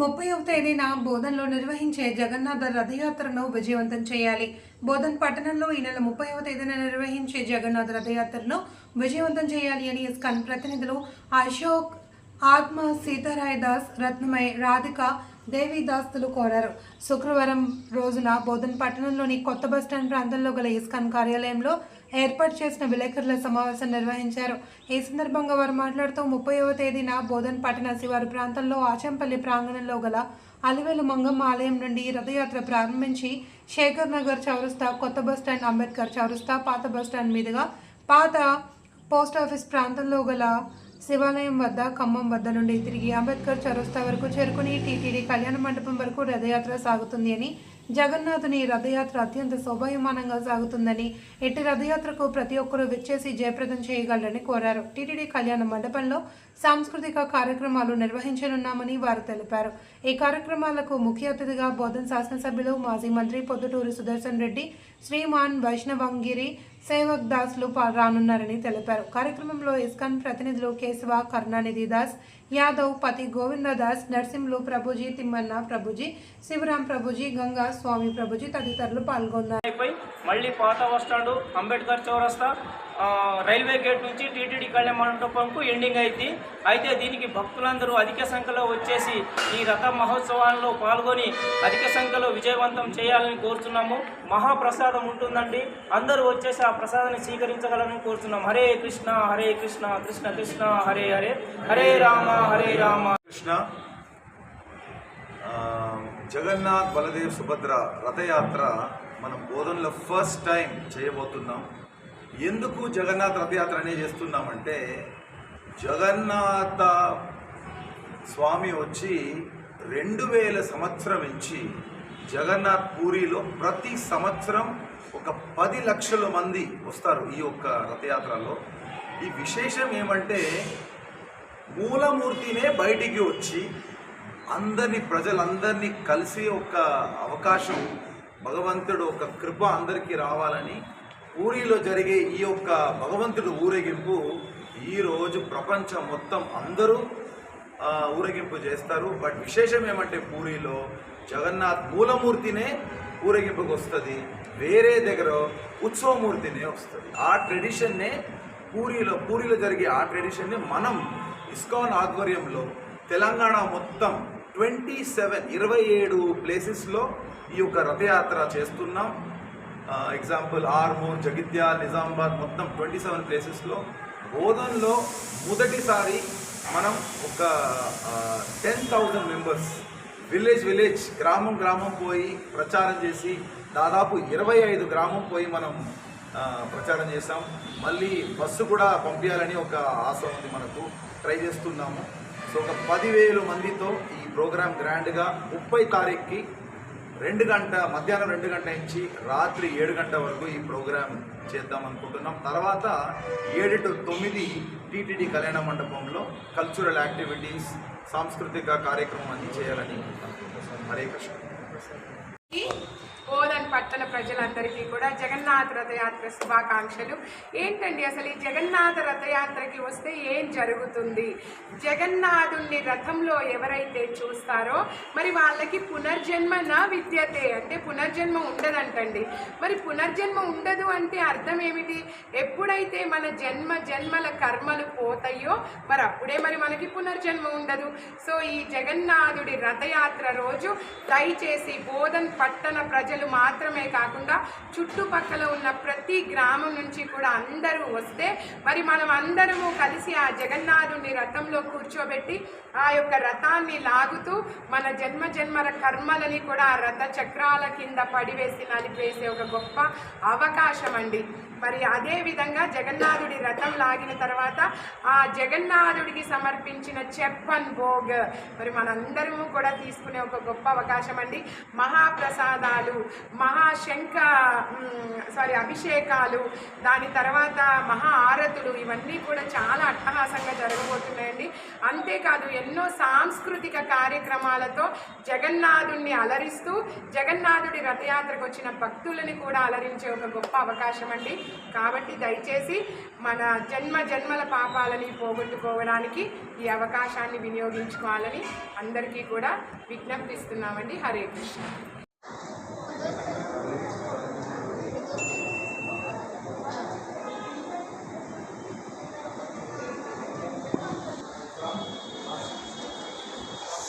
ముప్పైవ తేదీన బోధన్లో నిర్వహించే జగన్నాథ రథయాత్రను విజయవంతం చేయాలి. బోధన్ పట్టణంలో ఈ నెల ముప్పైవ తేదీన నిర్వహించే జగన్నాథ రథయాత్రను విజయవంతం చేయాలి అని ఇస్కాన్ ప్రతినిధులు అశోక్ ఆత్మ సీతారాయ దాస్ రత్నమై రాధిక దేవిదాస్తులు కోరారు. శుక్రవారం రోజున బోధన్ పట్టణంలోని కొత్త బస్టాండ్ ప్రాంతంలో గల ఇస్కాన్ కార్యాలయంలో ఏర్పాటు చేసిన విలేకరుల సమావేశం నిర్వహించారు. ఈ సందర్భంగా వారు మాట్లాడుతూ ముప్పైవ తేదీన బోధన్ పట్టణ శివారు ప్రాంతంలో ఆచంపల్లి ప్రాంగణంలో గల అలివేలు మంగమ్మ ఆలయం నుండి రథయాత్ర ప్రారంభించి శేఖర్ నగర్ చౌరస్తా కొత్త బస్టాండ్ అంబేద్కర్ చౌరస్తా పాత బస్టాండ్ మీదుగా పాత పోస్ట్ ఆఫీస్ ప్రాంతంలో గల శివాలయం వద్ద ఖమ్మం వద్ద నుండి తిరిగి అంబేద్కర్ చౌరస్తా వరకు చేరుకుని టీటీడీ కళ్యాణ మండపం వరకు రథయాత్ర సాగుతుంది అని జగన్నాథుని రథయాత్ర అత్యంత శోభాయమానంగా సాగుతుందని ఎట్టి రథయాత్రకు ప్రతి ఒక్కరూ విచ్చేసి జయప్రదం చేయగలరని కోరారు. టీటీడీ కళ్యాణ మండపంలో సాంస్కృతిక కార్యక్రమాలు నిర్వహించనున్నామని వారు తెలిపారు. ఈ కార్యక్రమాలకు ముఖ్య అతిథిగా బోధన్ శాసనసభ్యులు మాజీ మంత్రి పొద్దుటూరి సుదర్శన్ రెడ్డి శ్రీమాన్ వైష్ణవంగిరి సేవక్ దాస్లు రానున్నారని తెలిపారు. కార్యక్రమంలో ఇస్కాన్ ప్రతినిధులు కేశవ కరుణానిధి దాస్ యాదవ్ పతి గోవింద దాస్ నర్సింహులు ప్రభుజీ తిమ్మన్న ప్రభుజీ శివరాం ప్రభుజీ గంగా స్వామి ప్రభుజీ తదితరులు పాల్గొన్నారు. మళ్ళీ పాత బస్టాండ్ అంబేద్కర్ చౌరస్తా రైల్వే గేట్ నుంచి టీటీడీ కళ్యాణ మండపంకు ఎండింగ్ అయింది. అయితే దీనికి భక్తులందరూ అధిక సంఖ్యలో వచ్చేసి ఈ రథ మహోత్సవాల్లో పాల్గొని అధిక సంఖ్యలో విజయవంతం చేయాలని కోరుతున్నాము. మహాప్రసాదం ఉంటుందండి. అందరూ వచ్చేసి ఆ ప్రసాదాన్ని స్వీకరించగలని కోరుతున్నాం. హరే కృష్ణ హరే కృష్ణ కృష్ణ కృష్ణ హరే హరే. హరే రామ హరే రామ. కృష్ణ. జగన్నాథ్ బలదేవ్ సుభద్ర రథయాత్ర మనం బోధనలో ఫస్ట్ టైం చేయబోతున్నాం. ఎందుకు జగన్నాథ రథయాత్ర అనేది చేస్తున్నామంటే జగన్నాథ స్వామి వచ్చి రెండు వేల సంవత్సరం నుంచి జగన్నాథ్ పూరిలో ప్రతి సంవత్సరం ఒక పది లక్షల మంది వస్తారు ఈ యొక్క రథయాత్రలో. ఈ విశేషం ఏమంటే మూలమూర్తినే బయటికి వచ్చి అందరినీ ప్రజలందరినీ కలిసి ఒక అవకాశం భగవంతుడు ఒక కృప అందరికీ రావాలని పూరిలో జరిగే ఈ యొక్క భగవంతుడు ఊరేగింపు ఈరోజు ప్రపంచం మొత్తం అందరూ ఊరేగింపు చేస్తారు. బట్ విశేషం ఏమంటే పూరిలో జగన్నాథ్ మూలమూర్తినే ఊరేగింపుకి వస్తుంది. వేరే దగ్గర ఉత్సవమూర్తినే వస్తుంది. ఆ ట్రెడిషన్నే పూరిలో పూరిలో జరిగే ఆ ట్రెడిషన్ని మనం ఇస్కాన్ ఆధ్వర్యంలో తెలంగాణ మొత్తం ట్వంటీ సెవెన్ ఇరవై ఏడు ప్లేసెస్లో ఈ యొక్క రథయాత్ర చేస్తున్నాం. ఎగ్జాంపుల్ ఆర్మూర్ జగిత్యాల నిజామాబాద్ మొత్తం ట్వంటీ సెవెన్ ప్లేసెస్లో బోధన్లో మొదటిసారి మనం ఒక ten thousand members village village గ్రామం గ్రామం పోయి ప్రచారం చేసి దాదాపు ఇరవై ఐదు గ్రామం పోయి మనం ప్రచారం చేసాం మళ్ళీ బస్సు కూడా పంపించాలని ఒక ఆశ ఉంది మనకు. ట్రై చేస్తున్నాము. సో ఒక పదివేలు మందితో ఈ ప్రోగ్రామ్ గ్రాండ్గా ముప్పై తారీఖుకి రెండు గంట మధ్యాహ్నం రెండు గంట నుంచి రాత్రి ఏడు గంట వరకు ఈ ప్రోగ్రాం చేద్దాం అనుకుంటున్నాం. తర్వాత ఏడు టు తొమ్మిది టీటీడీ కళ్యాణ మండపంలో కల్చరల్ యాక్టివిటీస్ సాంస్కృతిక కార్యక్రమం అన్ని చేయాలని అనుకుంటున్నాం. హరే కృష్ణ. బోధన్ పట్టణ ప్రజలందరికీ కూడా జగన్నాథ రథయాత్ర శుభాకాంక్షలు. ఏంటండి అసలు ఈ జగన్నాథ రథయాత్రకి వస్తే ఏం జరుగుతుంది? జగన్నాథుణ్ణి రథంలో ఎవరైతే చూస్తారో మరి వాళ్ళకి పునర్జన్మ నా విద్యతే అంటే పునర్జన్మ ఉండదంటండి. మరి పునర్జన్మ ఉండదు అంటే అర్థం ఏమిటి? ఎప్పుడైతే మన జన్మ జన్మల కర్మలు పోతాయో మరి అప్పుడే మరి మనకి పునర్జన్మ ఉండదు. సో ఈ జగన్నాథుడి రథయాత్ర రోజు దయచేసి బోధన్ పట్టణ ప్రజలు మాత్రమే కాకుండా చుట్టుపక్కల ఉన్న ప్రతి గ్రామం నుంచి కూడా అందరూ వస్తే మరి మనం అందరము కలిసి ఆ జగన్నాథుని రథంలో కూర్చోబెట్టి ఆ యొక్క రథాన్ని లాగుతూ మన జన్మ జన్మల కర్మలని కూడా ఆ రథ చక్రాల కింద పడివేసి నలిపేసే ఒక గొప్ప అవకాశం అండి. మరి అదే విధంగా జగన్నాథుడి రథం లాగిన తర్వాత ఆ జగన్నాథుడికి సమర్పించిన చెప్పన్ భోగ్ మరి మనందరము కూడా తీసుకునే ఒక గొప్ప అవకాశం అండి. మహాప్రసాదాలు మహాశంఖ సారీ అభిషేకాలు దాని తర్వాత మహా ఆరతులు ఇవన్నీ కూడా చాలా అట్టహాసంగా జరగబోతున్నాయండి. అంతేకాదు ఎన్నో సాంస్కృతిక కార్యక్రమాలతో జగన్నాథుణ్ణి అలరిస్తూ జగన్నాథుడి రథయాత్రకు వచ్చిన భక్తులని కూడా అలరించే ఒక గొప్ప అవకాశం అండి కాబట్టి దయచేసి మన జన్మ జన్మల పాపాలని పోగొట్టుకోవడానికి ఈ అవకాశాన్ని వినియోగించుకోవాలని అందరికీ కూడా విజ్ఞప్తిస్తున్నామండి. హరే కృష్ణ.